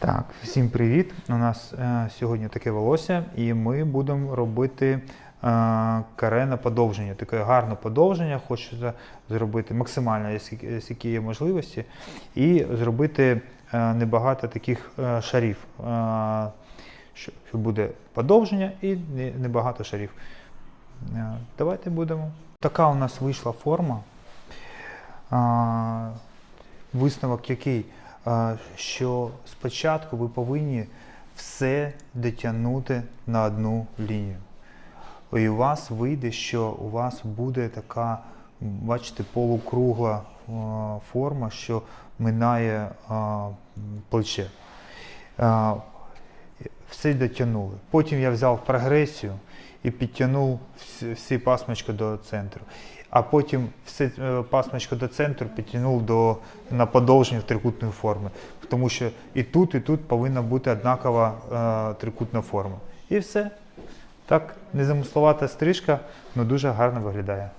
Так, всім привіт! У нас е, сьогодні таке волосся, і ми будемо робити е, каре на подовження. Таке гарне подовження. Хочеться зробити максимально, які є можливості, і зробити е, небагато таких е, шарів. Е, що буде подовження і небагато шарів. Е, Давайте будемо. Така у нас вийшла форма. Висновок який? Що спочатку ви повинні все дотягнути на одну лінію. І у вас вийде, що у вас буде така, бачите, полукругла форма, що минає плече. Все дотягнули. Потім я взяв прогресію і підтягнув всі, пасмочки до центру. А потім все пасмочко до центру підтягнув до, на подовження трикутної форми. Тому що і тут, і тут повинна бути однакова е, трикутна форма. І все. Так, незамисловата стрижка, але дуже гарно виглядає.